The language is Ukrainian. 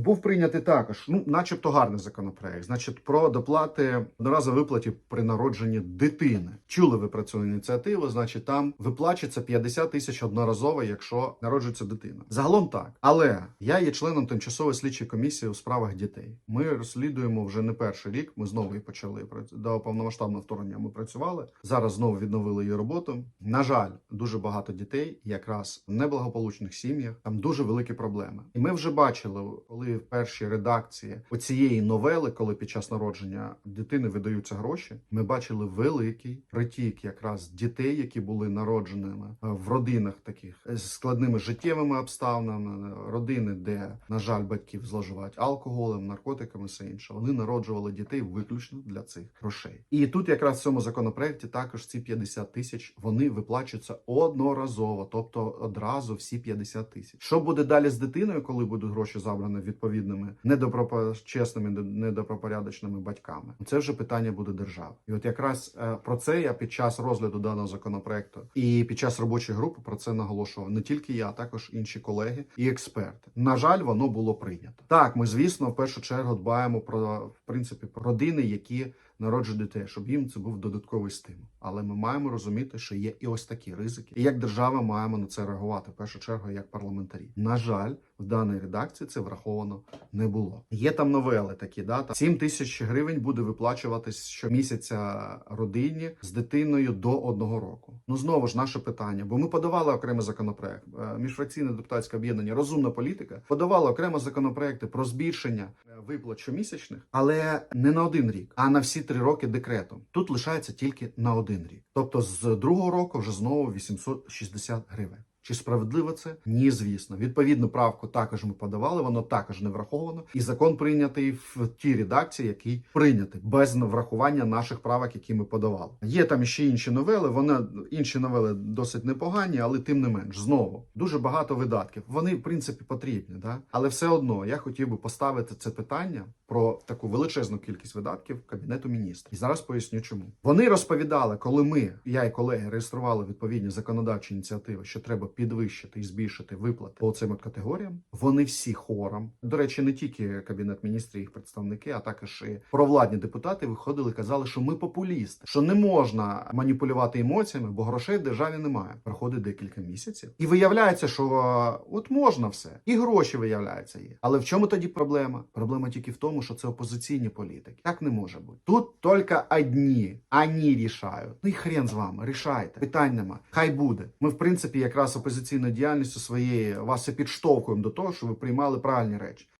був прийнятий також, ну, начебто гарний законопроект. Значить, про доплати одноразової виплаті при народженні дитини. Чули ви про цю ініціативу? Значить, там виплачується 50 тисяч одноразово, якщо народжується дитина. Загалом так. Але я є членом тимчасової слідчої комісії у справах дітей. Ми розслідуємо вже не перший рік. Ми знову її почали до повномасштабного вторгнення. Ми працювали зараз. Знову відновили її роботу. На жаль, дуже багато дітей, якраз в неблагополучних сім'ях, там дуже великі проблеми. І ми вже бачили, коли в першій редакції оцієї новели, коли під час народження дитини видаються гроші, ми бачили великий притік якраз дітей, які були народженими е, в родинах таких з складними життєвими обставинами, родини, де на жаль батьків зловживають алкоголем, наркотиками, все інше. Вони народжували дітей виключно для цих грошей. І тут якраз в цьому законопроекті також ці 50 тисяч вони виплачуються одноразово, тобто одразу всі 50 тисяч. Що буде далі з дитиною, коли будуть гроші забрані відповідними недопропорчесними, недопропорядочними батьками? Це вже питання буде держави. І от якраз е, про це я під час розгляду даного законопроекту і під час робочої групи про це наголошував не тільки я, а також інші колеги і експерти. На жаль, воно було прийнято. Так, ми звісно в першу чергу дбаємо про в принципі про родини, які народжують дітей, щоб їм це був додатковий стимул. Але ми маємо розуміти, що є і ось такі ризики, і як держава маємо на це реагувати в першу чергу, як парламентарі. На жаль, в даній редакції це враховано не було. Є там новели такі, да там 7 тисяч гривень буде виплачуватись щомісяця родині з дитиною до одного року. Ну знову ж наше питання, бо ми подавали окремий законопроект. Е, Міжфракційне депутатське об'єднання Розумна політика подавали окремо законопроекти про збільшення е, виплат щомісячних, але не на один рік, а на всі три роки декретом. Тут лишається тільки на один рік. Тобто з другого року вже знову 860 гривень. Чи справедливо це? Ні, звісно. Відповідну правку також ми подавали, воно також не враховано. І закон прийнятий в тій редакції, який прийнятий, без врахування наших правок, які ми подавали. Є там ще інші новели. Вони інші новели досить непогані, але тим не менш, знову дуже багато видатків. Вони в принципі потрібні, да? але все одно я хотів би поставити це питання про таку величезну кількість видатків кабінету міністрів. І зараз поясню, чому вони розповідали, коли ми, я і колеги, реєстрували відповідні законодавчі ініціативи, що треба підвищити і збільшити виплати по цим категоріям. Вони всі хором. До речі, не тільки кабінет міністрів, їх представники, а також і провладні депутати виходили, казали, що ми популісти, що не можна маніпулювати емоціями, бо грошей в державі немає. Проходить декілька місяців, і виявляється, що е, от можна все, і гроші виявляються є. Але в чому тоді проблема? Проблема тільки в тому, що це опозиційні політики. Так не може бути. Тут тільки одні, ані рішають. Ну і хрен з вами, рішайте. Питань нема. Хай буде. Ми, в принципі, якраз опозиційною діяльністю своєю вас і підштовхуємо до того, що ви приймали правильні речі.